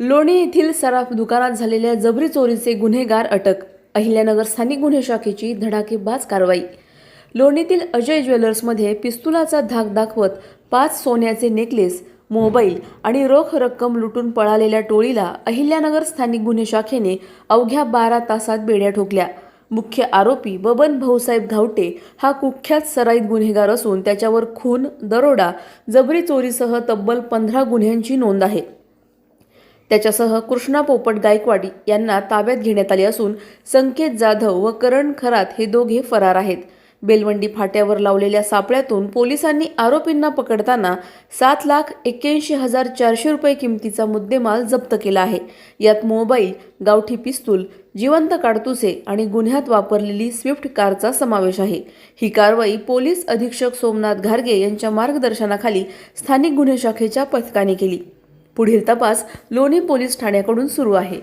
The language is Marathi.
लोणी येथील सराफ दुकानात झालेल्या जबरी चोरीचे गुन्हेगार अटक. अहिल्यानगर स्थानिक गुन्हे शाखेची धडाकेबाज कारवाई. लोणीतील अजय ज्वेलर्समध्ये पिस्तुलाचा धाक दाखवत पाच सोन्याचे नेकलेस मोबाईल आणि रोख रक्कम लुटून पळालेल्या टोळीला अहिल्यानगर स्थानिक गुन्हे शाखेने अवघ्या बारा तासात बेड्या ठोकल्या. मुख्य आरोपी बबन भाऊसाहेब घावटे हा कुख्यात सराईत गुन्हेगार असून त्याच्यावर खून दरोडा जबरी चोरीसह तब्बल पंधरा गुन्ह्यांची नोंद आहे. त्याच्यासह कृष्णा पोपट गायकवाड यांना ताब्यात घेण्यात आले असून संकेत जाधव व करण खरात हे दोघे फरार आहेत. बेलवंडी फाट्यावर लावलेल्या सापळ्यातून पोलिसांनी आरोपींना पकडताना सात लाख एक्क्याऐंशी हजार चारशे रुपये किमतीचा मुद्देमाल जप्त केला आहे. यात मोबाईल गावठी पिस्तूल जिवंत काडतुसे आणि गुन्ह्यात वापरलेली स्विफ्ट कारचा समावेश आहे. ही कारवाई पोलीस अधीक्षक सोमनाथ घारगे यांच्या मार्गदर्शनाखाली स्थानिक गुन्हे शाखेच्या पथकाने केली. पुढील तपास लोणी पोलीस ठाण्याकडून सुरू आहे.